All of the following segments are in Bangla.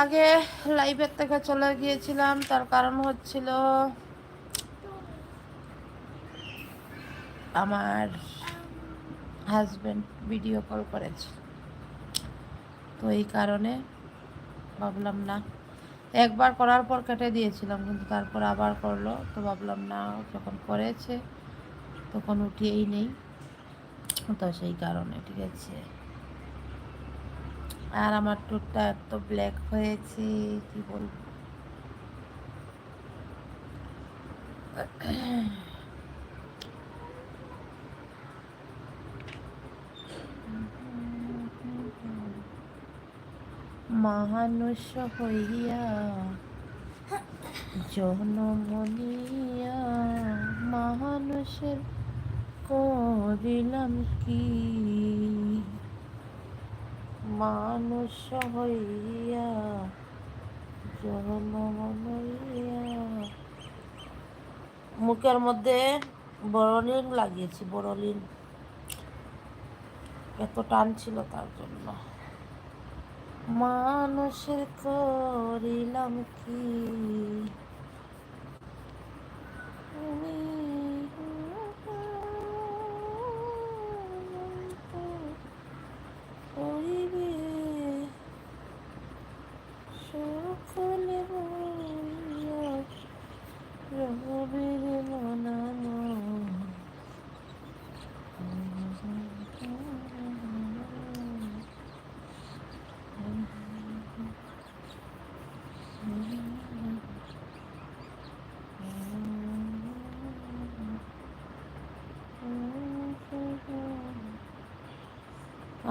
আগে লাইভের থেকে চলে গিয়েছিলাম, তার কারণ হচ্ছিল আমার হাজব্যান্ড ভিডিও কল করেছে। তো এই কারণে ভাবলাম না। একবার করার পর কেটে দিয়েছিলাম, কিন্তু তারপর আবার করল। তো ভাবলাম না যখন করেছে, তখন উঠিয়েই নেই। তো সেই কারণে, ঠিক আছে। আর আমার টুরটা এত ব্ল্যাক হয়েছে কি বলব? মানুষ হইয়া জনমনিয়া মানুষের করিলাম কি? মানুষ হইয়া মুখের মধ্যে বড়লিন লাগিয়েছি বড়লিন এত টান ছিল তার জন্য। মানুষের করিলাম কি?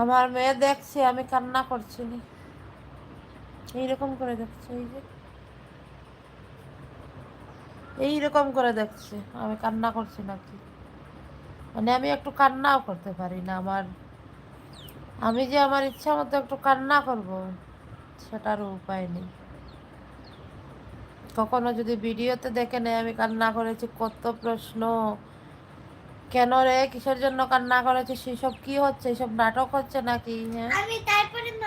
আমার মেয়ে দেখছে, আমি কান্না করছি এইরকম করে দেখছে, এই যে। এইরকম করে দেখছে, আমি কান্না করছি নাকি? মানে আমি একটু কান্নাও করতে পারি না, আমার। আমি যে আমার ইচ্ছা মতো একটু কান্না করব, সেটারও উপায় নেই। কখনো যদি ভিডিওতে দেখে নেয়, আমি কান্না করেছি, কত প্রশ্ন। কেন রে? কিসের জন্য কান্না করেছিস? সেসব কি হচ্ছে? এসব নাটক হচ্ছে নাকি? হ্যাঁ?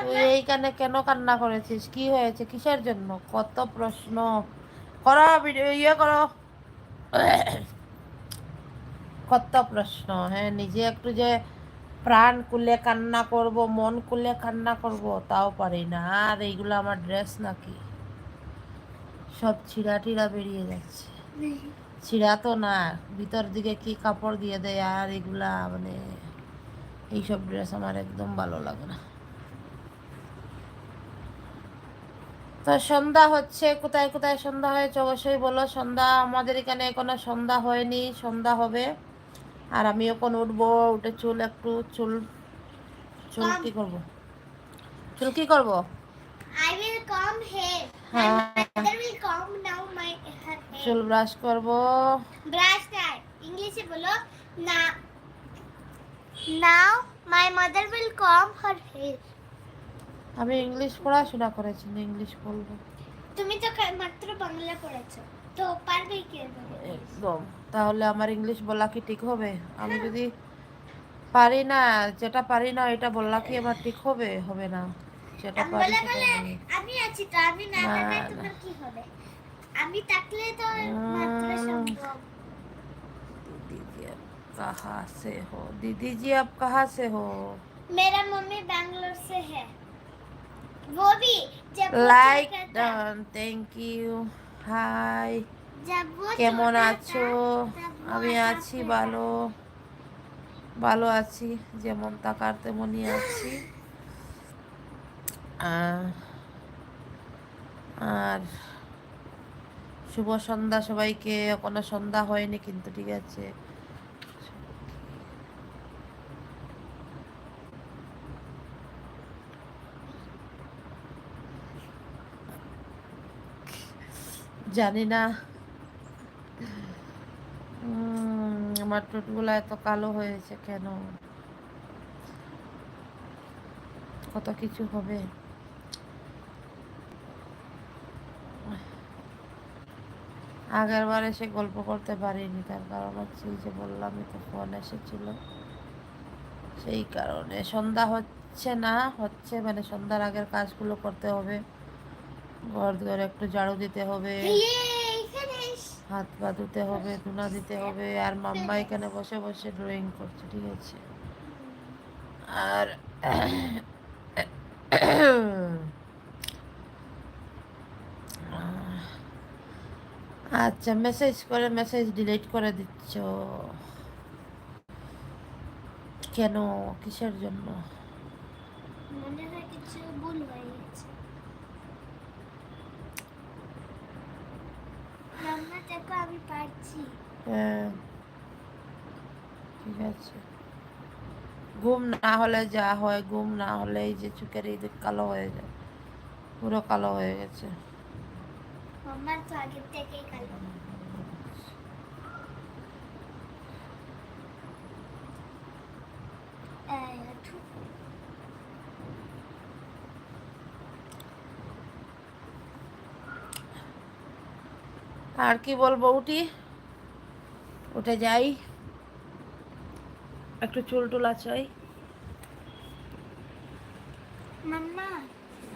তুই এইখানে কেন কান্না করেছিস? কি হয়েছে? কিসের জন্য? কত প্রশ্ন। করো ভিডিও ইয়ে করো। কত প্রশ্ন হ্যাঁ? নিজে একটু যে প্রাণ কুলে কান্না করব মন কুলে কান্না করব তাও পারি না। আর এইগুলো আমার ড্রেস নাকি? সব ছিঁড়া টিড়া বেরিয়ে যাচ্ছে। ছিঁড়া তো না ভিতর দিকে কি কাপড় দিয়ে দেয় আর এগুলা মানে এইসব ড্রেস আমার একদম ভালো লাগে না। তো সন্ধ্যা হচ্ছে কোথায় কোথায় সন্ধ্যা হয়েছে অবশ্যই বলো। সন্ধ্যা আমাদের এখানে এখনও সন্ধ্যা হয়নি সন্ধ্যা হবে। আর আমি এখন উঠবো উঠে চুল একটু চুল চুল কি করব? চুল কি করব? I will. হ্যাঁ। My mother will now. চুল ব্রাশ করব। That. English এ বলো না Now my mother will comb her hair. আমি ইংলিশ পড়াশোনা করেছি না ইংলিশ বলব। তুমি তো মাত্র বাংলা পড়েছো তো পারবে কি একদম। তাহলে আমার ইংলিশ বলা কি ঠিক হবে? আমি যদি পারি না যেটা পারি না এটা বললা কি আমার ঠিক হবে? হবে না। যেটা পারি সেটা বলে আমি- আছি তো আমি না। তোমার কি হবে? আমি থাকলে তো মাত্র উম, সম্ভব दीदी जी आप कहाँ से हो दीदी जी आप कहाँ से हो मेरा मम्मी बैंगलोर से है वो भी जब वो লাইক छोटा था, থ্যাংক ইউ হাই जब वो কেমন छोटा আছো था, तब वो আমি ऐसा আছি करता ভালো ভালো আছি যেমন তাকার তেমনই আছি আহ, আর শুভ সন্ধ্যা সবাইকে। কোনো সন্ধ্যা হয়নি কিন্তু, ঠিক আছে। জানি না। আমার ঠোঁটগুলো এত কালো হয়েছে কেন? কত কিছু হবে? আগের বার এসে গল্প করতে পারিনি, তার কারণ হচ্ছে যে বললাম তো ফোন এসেছিল। সেই কারণে সন্ধ্যা হচ্ছে না, হচ্ছে মানে সন্ধ্যার আগের কাজগুলো করতে হবে। ঘর দুয়ার একটু ঝাড়ু দিতে হবে। হাত পা ধুতে হবে, ধুনা দিতে হবে, আর মাম্মা এখানে বসে বসে ড্রয়িং করছে, ঠিক আছে। আর আচ্ছা মেসেজ করে মেসেজ ডিলিট করে দিচ্ছ। কেন? কিসের জন্য? মনে হয় কিছু ভুল হয়ে গেছে। রান্না দেখো আমি পারছি। হ্যাঁ ঠিক আছে। ঘুম না হলে যা হয় ঘুম না হলে এই যে চোখের এই কালো হয়ে যায় পুরো কালো হয়ে গেছে। তো আগের থেকেই কালো। আর কি বলব উঠি। উঠে যাই। একটু চুল টুল চাই মাম্মা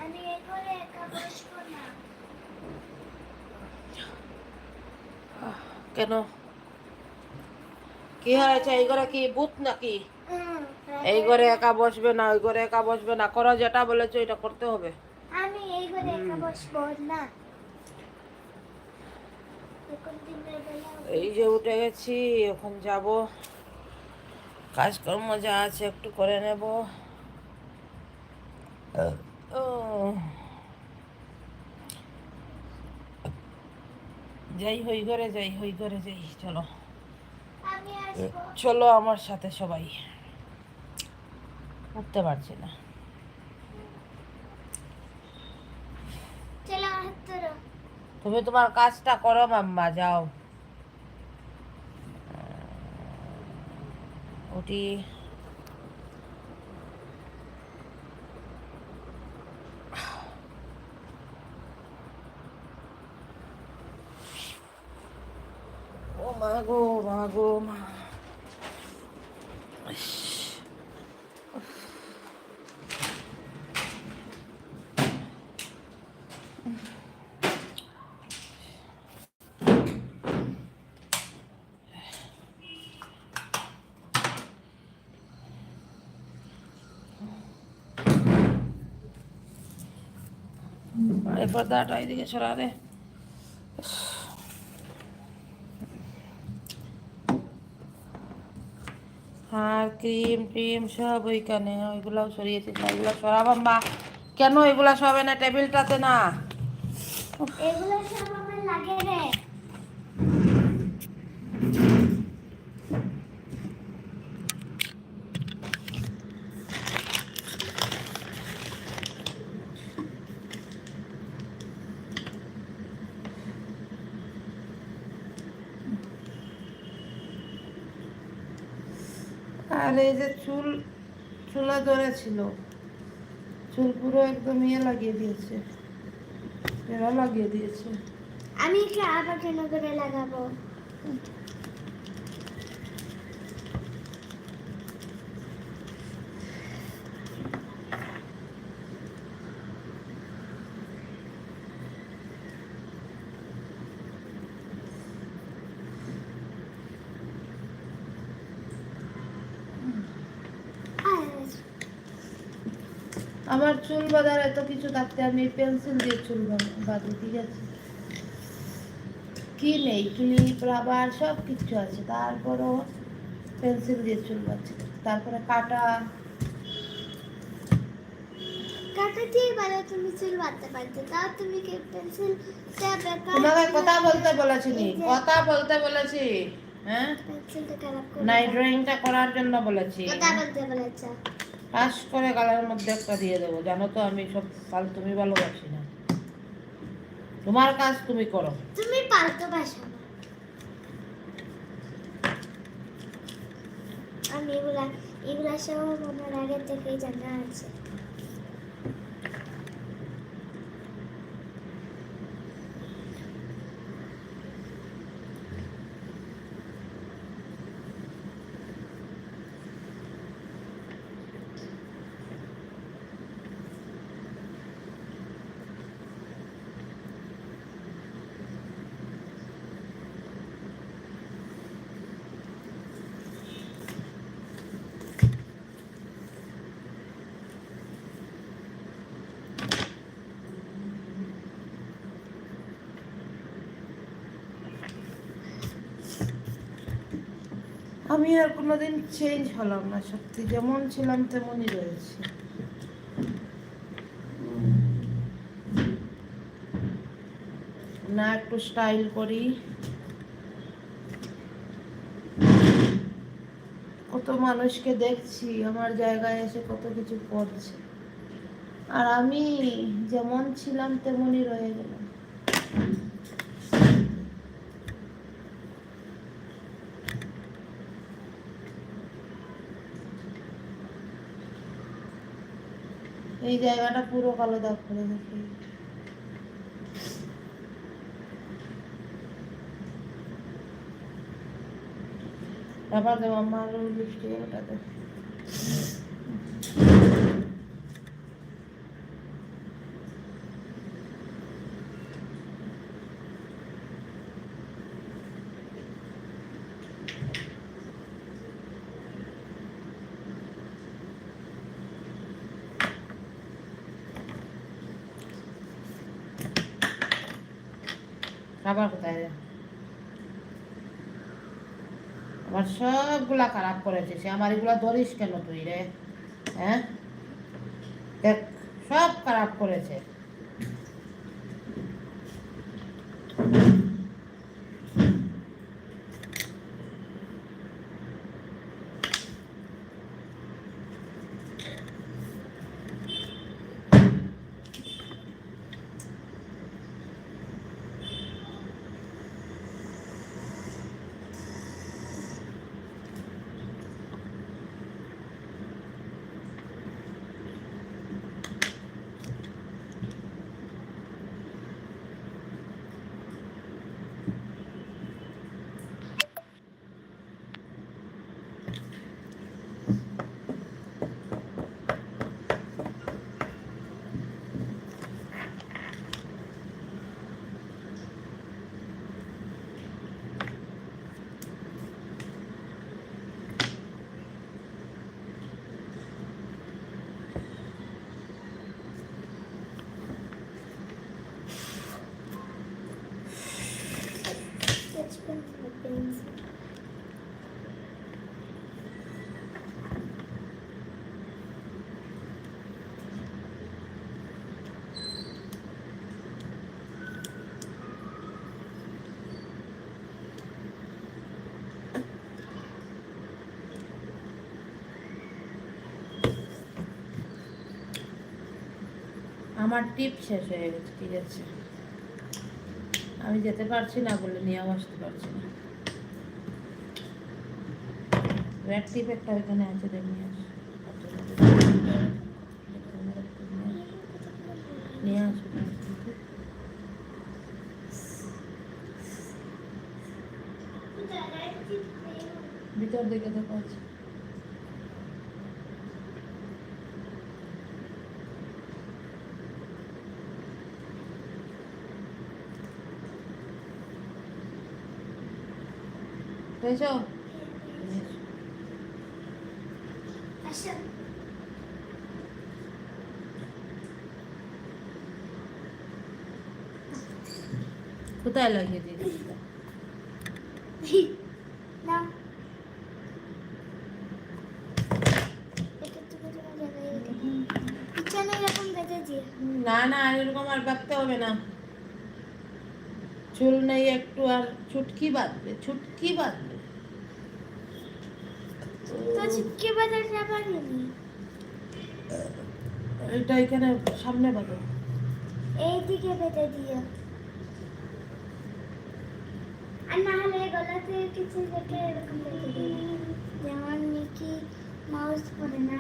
আমি এই ঘরে একা বসবো না কেন কি হয়েছে? এই ঘরে কি ভূত নাকি? এই ঘরে একা বসবে না ওই ঘরে একা বসবে না। করো যেটা বলেছ এটা করতে হবে। আমি এই ঘরে একা বসবো না। এই যে উঠে গেছি এখন যাব। কাজকর্ম যা আছে একটু করে নেব। যাই হই ঘরে যাই হই ঘরে যাই চলো। চলো আমার সাথে সবাই। উঠতে পারছি না। তুমি তোমার কাজটা করো মাম্মা যাও। উঠি। ও মা গো মা গো মা ইস। এই পর্দাটা ক্রিম ট্রিম সব ওইখানে, ওইগুলাও সরিয়েছি এগুলো সরাবাম মা কেন এগুলো সবে না টেবিলটাতে না? এগুলো সব আমার লাগে রে আর এই যে চুল, চুলা ধরে ছিল, চুল পুরো একদম ইয়ে লাগিয়ে দিয়েছে, এরা লাগিয়ে দিয়েছে। আমি আবার কেন করে লাগাবো? আমার চুল বাঁধার এত কিছু থাকতে আমি পেন্সিল দিয়ে চুল বাঁধি ঠিক আছে? কি নেই? ক্লিপ রাবার সব কিছু আছে। তারপরও পেন্সিল দিয়ে চুল বাঁধছি। তারপরে কাটা। কাকা দিয়ে বলো তুমি চুল বাঁধতে পারছ তাও তুমি কি পেন্সিল তোমাকে কথা বলতে বলেছি কথা বলতে বলেছি। হ্যাঁ? পেন্সিলটা খারাপ করে নাই ড্রয়িংটা করার জন্য বলেছি। কথা বলতে বলেছে। পাস করে গালার মধ্যে একটা দিয়ে দেবো। জানো তো আমি সব তুমি ভালোবাসি না। তোমার কাজ তুমি করো। তুমি পাল্টো ভাষা না। আমি এগুলা এগুলা সব আমার আগে থেকেই জানা আছে। আমি আর কোনোদিন চেঞ্জ হলাম না, সত্যি। যেমন ছিলাম, তেমনই রয়েছে। না, একটু স্টাইল করি। কত মানুষকে দেখছি, আমার জায়গায় এসে কত কিছু করছে। আর আমি যেমন ছিলাম, তেমনই রয়ে গেলাম। এই জায়গাটা পুরো কালো দাগ করে দেখি তারপর দেবো আমার লিপস্টিক ওটা দে আবার কোথায় আমার সবগুলা খারাপ করেছে, সে আমার এগুলা ধরিস কেন তুই রে? হ্যাঁ? দেখ, সব খারাপ করেছে। আমার টিপ শেষ হয়ে গেছে, ঠিক আছে। আমি যেতে পারছি না বলে নিয়েও আসতে পারছি না। রেড টিপ একটা ওইখানে আছে, দেখ নিয়ে আস। নিয়ে আসো। ভিতর দিকে দেখো। আছে পেয়েছ কোথায় লাগিয়ে দিয়েছি না না না আর এরকম আর বাঁধতে হবে না চুল নেই একটু আর ছুটকি বাঁধবে ছুটকি বাঁধবে তো বাজারটা পারিনি এটা এখানে সামনে বাঁধো এই দিকে বেঁধে দিও আর না হলে গলাতে কিছু রেখে এরকম বেঁধে দিও যেমন মিকি মাউস পরে না।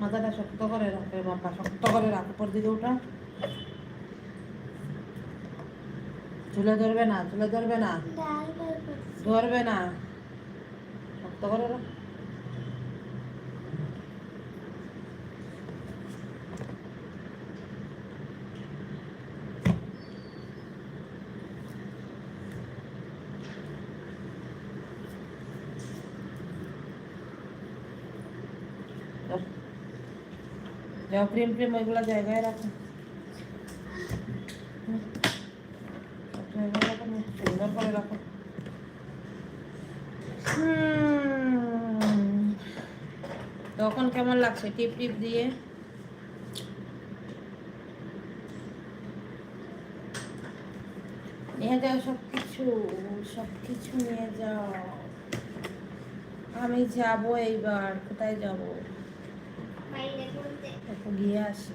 মাথাটা শক্ত করে রাখে বাবা শক্ত করে রাখ উপর দিকে ওঠা চুলে ধরবে না চুলে ধরবে না। ধরবে না। শক্ত করে রাখ। যাও ক্রিম ক্রিম ওইগুলো জায়গায় রাখো। সুন্দর করে রাখো। তখন কেমন লাগছে টিপ টিপ দিয়ে? নিয়ে যাও সব কিছু সব কিছু নিয়ে যাও। আমি যাব এইবার, কোথায় যাব। একটু গিয়ে আসি।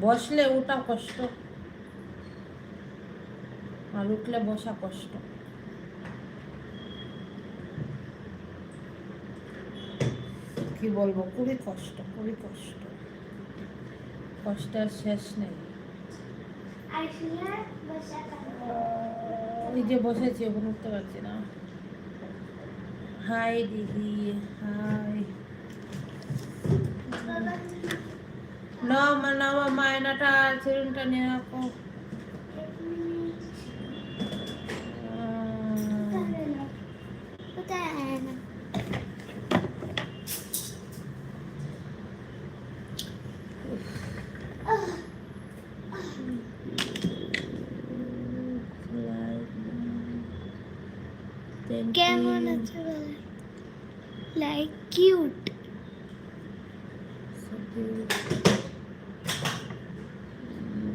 বসলে ওটা কষ্ট। আর উঠলে বসা কষ্ট। কি বলব? খুবই কষ্ট খুবই কষ্ট। কষ্টের শেষ নেই। ওই যে বসেছি ওখানে উঠতে পারছি না। হাই দিদি হাই না মা না মায়নাটা চিরুনটা নিয়ে রাখো এক মিনিট উম, তাহলে না কোথায় আয় না Thank কেমন you. আছে বলে লাইক কিউট So cute. উম,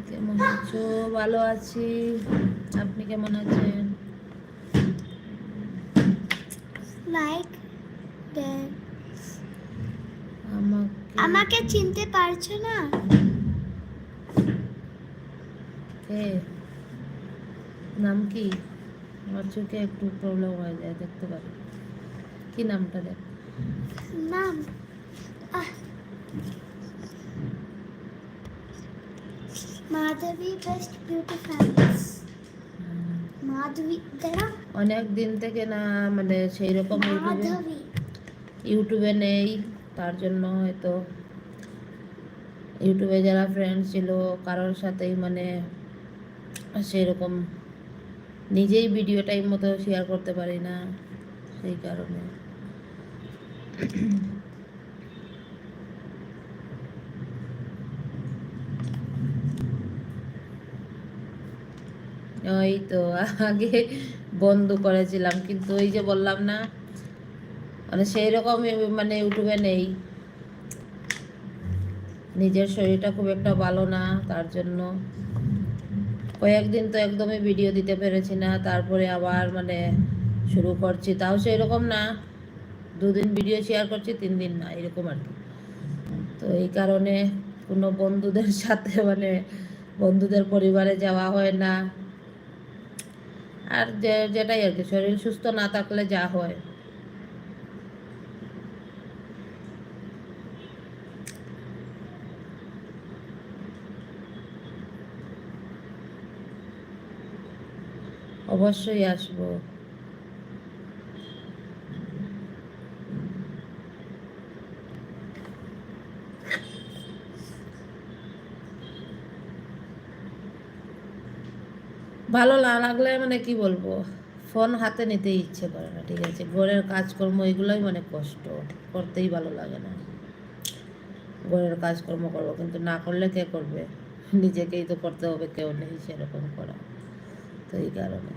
কেমন আছো? ভালো আছি। আপনি কেমন আছেন? লাইক আমাকে আমাকে চিনতে পারছ না? কে? নাম কি? আমার চোখে একটু প্রবলেম হয়ে যায় দেখতে পারি। কি নামটা দেখ? নাম Madhabi best beauty families Madhabi দাঁড়া অনেক দিন থেকে না মানে সেই রকম ইউটিউবে মাধবী ইউটিউবে নেই তার জন্য হয়তো ইউটিউবে যারা ফ্রেন্ড ছিল কারোর সাথেই মানে সেই রকম নিজেই ভিডিও টাইম মতো শেয়ার করতে পারি না সেই কারণে। ওই তো আগে বন্ধ করেছিলাম, কিন্তু ওই যে বললাম না মানে সেই রকম মানে ইউটিউবে নেই। নিজের শরীরটা খুব একটা ভালো না, তার জন্য কয়েকদিন তো একদমই ভিডিও দিতে পেরেছি না, তারপরে আবার মানে শুরু করছি। তাও সেই রকম না, দুদিন ভিডিও শেয়ার করছি, তিন দিন না, এরকম আর কি। তো এই কারণে কোনো বন্ধুদের সাথে মানে বন্ধুদের পরিবারে যাওয়া হয় না। আর যে যেটাই আর কি শরীর সুস্থ না থাকলে যা হয়। অবশ্যই আসব। ভালো না লাগলে মানে কি বলব? ফোন হাতে নিতে ইচ্ছে করে না, ঠিক আছে? ঘরের কাজকর্ম এগুলোই মানে কষ্ট করতেই ভালো লাগে না। ঘরের কাজকর্ম করব, কিন্তু না করলে কে করবে? নিজেকেই তো করতে হবে, কেউ নেই সেরকম করা তো এই কারণে।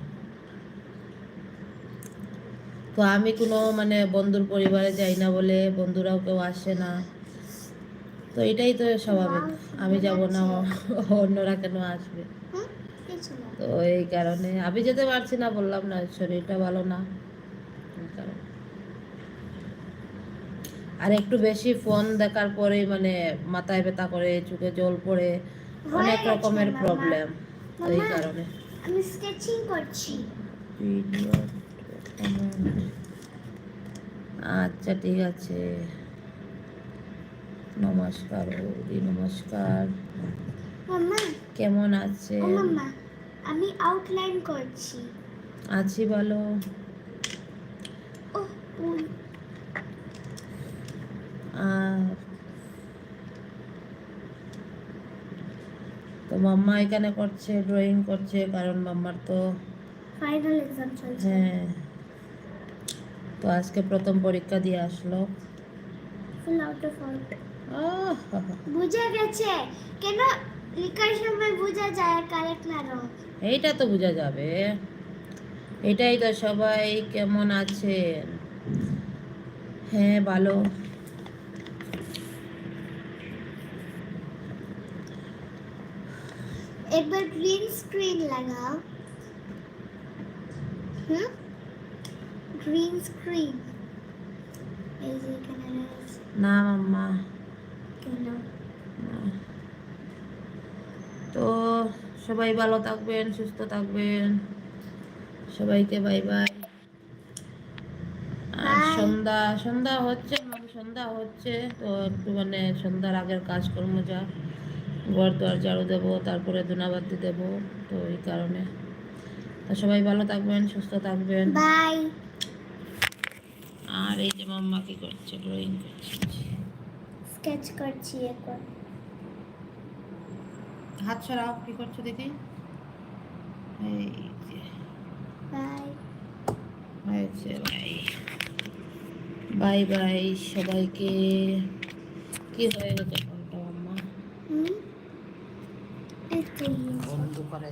তো আমি কোনো মানে বন্ধুর পরিবারে যাই না বলে বন্ধুরাও কেউ আসে না, তো এটাই তো স্বাভাবিক। আমি যাব না, অন্যরা কেন আসবে? তো এই কারণে আমি যেতে পারছি না বললাম না শরীরটা ভালো না। আর একটু বেশি ফোন দেখার পরেই মানে মাথায় ব্যথা করে চোখে জল পড়ে অনেক রকমের প্রবলেম এই কারণে। আমি স্কেচিং করছি। আচ্ছা ঠিক আছে। নমস্কার বৌদি নমস্কার। কেমন আছে? আমি আউটলাইন করছি। আছি উল আর তো মাম্মা এখানে করছে ড্রয়িং করছে কারণ মাম্মার তো ফাইনাল এক্সাম চলছে। হ্যাঁ। তো আজকে প্রথম পরীক্ষা দিয়ে আসলো। ফুল আউট অফ আউট বুঝে গেছে। কেন লেখার সময় বোঝা যায় কারেক্ট না রং। এইটা তো বোঝা যাবে। এটাই তো সবাই কেমন আছেন? হ্যাঁ ভালো। একবার গ্রিন স্ক্রিন লাগাও। হুম? গ্রিন স্ক্রিন এই যে এখানে না মাম্মা। কেন। তো সবাই ভালো থাকবেন সুস্থ থাকবেন। সবাইকে বাই বাই। আর সন্ধ্যা সন্ধ্যা হচ্ছে সন্ধ্যা হচ্ছে। তো একটু মানে সন্ধ্যার আগের কাজকর্ম যা ঘর দোয়ার ঝাড়ু দেবো তারপরে ধুনাবাতি দেবো তো এই কারণে। তো সবাই ভালো থাকবেন সুস্থ থাকবেন। বাই। আর এই যে মাম্মা কি করছে ড্রয়িং করছে। স্কেচ করছি এখন। হাত সরাও কি করছ দিদি? এই যে। বাই। হয়েছে ভাই বাই। বাই সবাইকে। কি হয়ে গেছে? ফোনটা বন্ধ করে